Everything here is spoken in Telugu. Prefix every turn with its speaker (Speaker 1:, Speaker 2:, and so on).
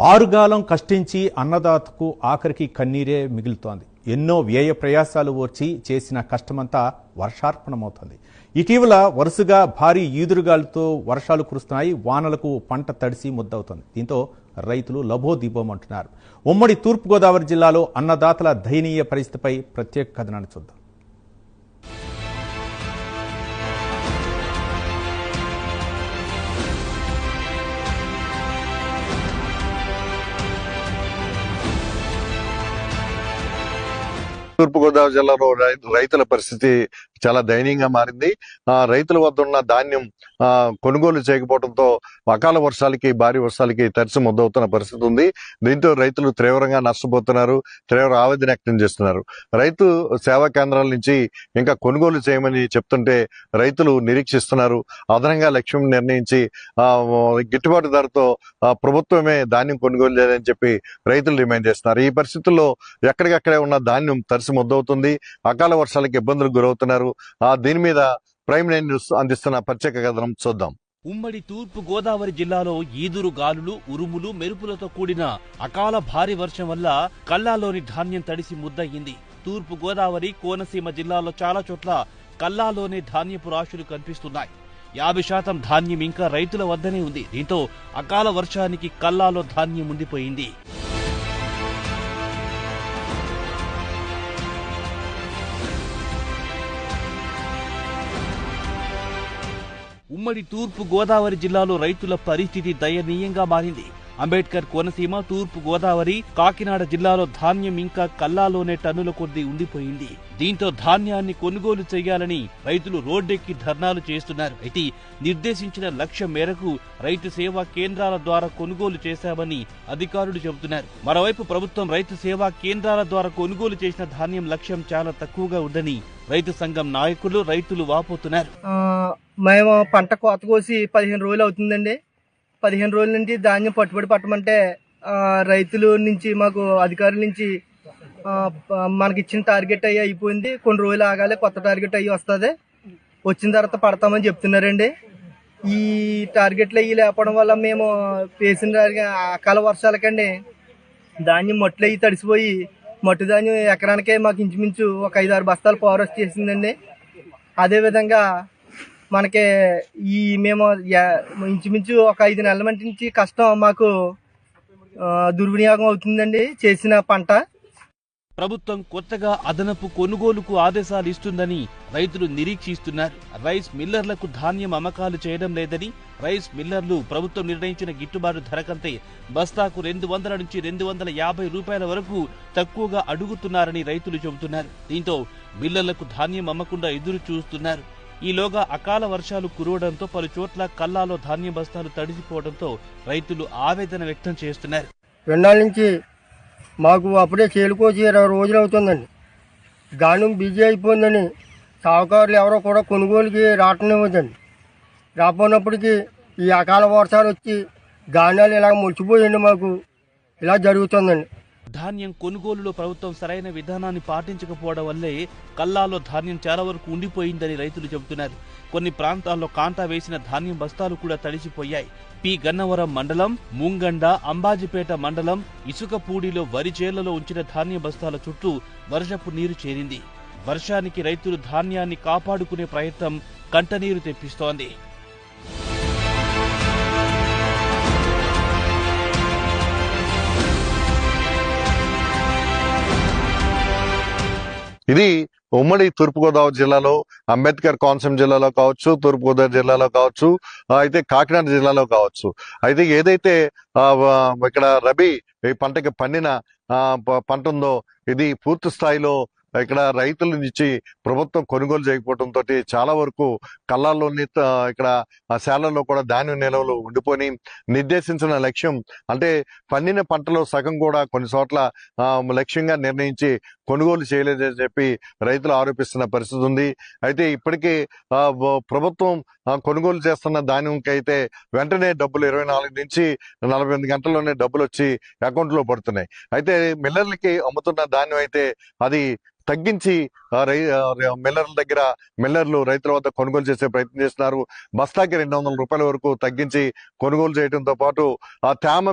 Speaker 1: ఆరుగాలం కష్టించి అన్నదాతకు ఆఖరికి కన్నీరే మిగులుతోంది. ఎన్నో వ్యయ ప్రయాసాలు ఓర్చి చేసిన కష్టమంతా వర్షార్పణమవుతుంది. ఇటీవల వరుసగా భారీ ఈదురుగాలతో వర్షాలు కురుస్తున్నాయి. వానలకు పంట తడిసి ముద్దవుతుంది. దీంతో రైతులు లభోదీపమంటున్నారు ఉమ్మడి తూర్పుగోదావరి జిల్లాలో అన్నదాతల దయనీయ పరిస్థితిపై ప్రత్యేక కథనాన్ని చూద్దాం.
Speaker 2: తూర్పుగోదావరి జిల్లాలో రైతుల పరిస్థితి చాలా దయనీయంగా మారింది. ఆ రైతుల వద్ద ఉన్న ధాన్యం కొనుగోలు చేయకపోవడంతో అకాల వర్షాలకి భారీ వర్షాలకి తడిసి ముద్దవుతున్న పరిస్థితి ఉంది. దీంతో రైతులు తీవ్రంగా నష్టపోతున్నారు. తీవ్ర ఆవేదన వ్యక్తం చేస్తున్నారు. రైతు సేవా కేంద్రాల నుంచి ఇంకా కొనుగోలు చేయమని చెప్తుంటే రైతులు నిరీక్షిస్తున్నారు. అదనంగా లక్ష్యం నిర్ణయించి గిట్టుబాటు ధరతో ప్రభుత్వమే ధాన్యం కొనుగోలు చేయాలని చెప్పి రైతులు డిమాండ్ చేస్తున్నారు. ఈ పరిస్థితుల్లో ఎక్కడికక్కడే ఉన్న ధాన్యం తడిసి ముద్దవుతుంది. అకాల వర్షాలకు ఇబ్బందులకు గురవుతున్నారు. ఆ దీని మీద ప్రైమ్ నైన్ న్యూస్ అందిస్తున్న ప్రత్యేక కథనం చూద్దాం.
Speaker 3: ఉమ్మడి తూర్పు గోదావరి జిల్లాలో ఈదురు గాలులు ఉరుములు మెరుపులతో కూడిన అకాల భారీ వర్షం వల్ల కల్లాలోని ధాన్యం తడిసి ముద్దయింది. తూర్పు గోదావరి కోనసీమ జిల్లాలో చాలా చోట్ల కల్లాలోనే ధాన్యపు రాశులు కనిపిస్తున్నాయి. యాభై శాతం ధాన్యం ఇంకా రైతుల వద్దనే ఉంది. దీంతో అకాల వర్షానికి కల్లాలో ధాన్యం ఉండిపోయింది. ఉమ్మడి తూర్పు గోదావరి జిల్లాలో రైతుల పరిస్థితి దయనీయంగా మారింది. అంబేద్కర్ కోనసీమ తూర్పు గోదావరి కాకినాడ జిల్లాలో ధాన్యం ఇంకా కల్లాలోనే టన్నుల కొద్దీ ఉండిపోయింది. దీంతో ధాన్యాన్ని కొనుగోలు చేయాలని రైతులు రోడ్డెక్కి ధర్నాలు చేస్తున్నారు. అయితే నిర్దేశించిన లక్ష్యం మేరకు రైతు సేవా కేంద్రాల ద్వారా కొనుగోలు చేశామని అధికారులు చెబుతున్నారు. మరోవైపు ప్రభుత్వం రైతు సేవా కేంద్రాల ద్వారా కొనుగోలు చేసిన ధాన్యం లక్ష్యం చాలా తక్కువగా ఉందని రైతు సంఘం నాయకులు రైతులు వాపోతున్నారు.
Speaker 4: మేము పంట కోత కోసి పదిహేను రోజులు అవుతుందండి. పదిహేను రోజుల నుంచి ధాన్యం పట్టుబడి పట్టమంటే రైతుల నుంచి మాకు అధికారుల నుంచి మనకి ఇచ్చిన టార్గెట్ అయ్యి అయిపోయింది. కొన్ని రోజులు ఆగాలి కొత్త టార్గెట్ అయ్యి వస్తుంది. వచ్చిన తర్వాత పడతామని చెప్తున్నారండి. ఈ టార్గెట్లు అయ్యి లేపడం వల్ల మేము వేసిన అకాల వర్షాలకండి ధాన్యం మట్లు అయ్యి తడిసిపోయి మట్టు ధాన్యం ఎకరానికే మాకు ఇంచుమించు ఒక ఐదు ఆరు బస్తాలు పవర్ చేసిందండి. అదేవిధంగా మనకి ఈ మేము యా- ఇంచుమించు ఒక ఐదు నెలల మట్టి నుంచి కష్టం మాకు దుర్వినియోగం అవుతుందండి చేసిన పంట.
Speaker 3: ప్రభుత్వం కొత్తగా అదనపు కొనుగోలుకు ఆదేశాలు ఇస్తుందని రైతులు నిరీక్షిస్తున్నారు. రైస్ మిల్లర్లకు ధాన్యం అమ్మకాలు చేయడం లేదని రైస్ మిల్లర్లు ప్రభుత్వం నిర్ణయించిన గిట్టుబాటు ధర కంటే బస్తాకు రెండు వందల నుంచి రెండు వందల యాభై రూపాయల వరకు తక్కువగా అడుగుతున్నారని రైతులు చెబుతున్నారు. దీంతో మిల్లర్లకు ధాన్యం అమ్మకుండా ఎదురు చూస్తున్నారు. ఈలోగా అకాల వర్షాలు కురవడంతో పలుచోట్ల కల్లాలో ధాన్యం బస్తాలు తడిసిపోవడంతో రైతులు ఆవేదన వ్యక్తం చేస్తున్నారు.
Speaker 5: వెన్నాళ్ళ నుంచి మాకు అప్పుడే చేలుకోసి ఇరవై రోజులు అవుతుందండి. ధాన్యం బిజీ అయిపోయిందని సాగుకారులు ఎవరో కూడా కొనుగోలుకి రావటం రాపోయినప్పటికీ ఈ అకాల వర్షాలు వచ్చి ధాన్యాలు ఇలా ముడిచిపోయండి మాకు. ఇలా జరుగుతుందండి.
Speaker 3: ధాన్యం కొనుగోలులో ప్రభుత్వం సరైన విధానాన్ని పాటించకపోవడం వల్లే కల్లాలో ధాన్యం చాలా వరకు ఉండిపోయిందని రైతులు చెబుతున్నారు. కొన్ని ప్రాంతాల్లో కాంటా వేసిన ధాన్యం బస్తాలు కూడా తడిసిపోయాయి. పి. గన్నవరం మండలం ముంగండ అంబాజీపేట మండలం ఇసుకపూడిలో వరి చేళ్ళలో ఉంచిన ధాన్య బస్తాల చుట్టూ వర్షపు నీరు చేరింది. వర్షానికి రైతులు ధాన్యాన్ని కాపాడుకునే ప్రయత్నం కంటనీరు తెప్పిస్తోంది.
Speaker 2: ఇది ఉమ్మడి తూర్పుగోదావరి జిల్లాలో అంబేద్కర్ కోనసీమ జిల్లాలో కావచ్చు తూర్పుగోదావరి జిల్లాలో కావచ్చు అయితే కాకినాడ జిల్లాలో కావచ్చు. అయితే ఏదైతే ఆ, ఇక్కడ రబీ ఈ పంటకి పండిన ఆ, పంట ఉందో ఇది పూర్తి స్థాయిలో ఇక్కడ రైతుల నుంచి ప్రభుత్వం కొనుగోలు చేయకపోవడంతో చాలా వరకు కళ్ళాల్లోని ఇక్కడ శాలల్లో కూడా ధాన్యం నిల్వలు ఉండిపోయి నిర్దేశించిన లక్ష్యం. అంటే పండిన పంటలో సగం కూడా కొన్ని చోట్ల లక్ష్యంగా నిర్ణయించి కొనుగోలు చేయలేదని చెప్పి రైతులు ఆరోపిస్తున్న పరిస్థితి ఉంది. అయితే ఇప్పటికీ ఆ, ప్రభుత్వం కొనుగోలు చేస్తున్న ధాన్యంకి అయితే వెంటనే డబ్బులు ఇరవై నాలుగు నుంచి నలభై ఎనిమిది గంటల్లోనే డబ్బులు వచ్చి అకౌంట్లో పడుతున్నాయి. అయితే మిల్లర్లకి అమ్ముతున్న ధాన్యం అయితే అది తగ్గించి ఆ, రై మిల్లర్ల దగ్గర మిల్లర్లు రైతుల వద్ద కొనుగోలు చేసే ప్రయత్నం చేస్తున్నారు. బస్తాకి రెండు వందల రూపాయల వరకు తగ్గించి కొనుగోలు చేయడంతో పాటు ఆ తేమ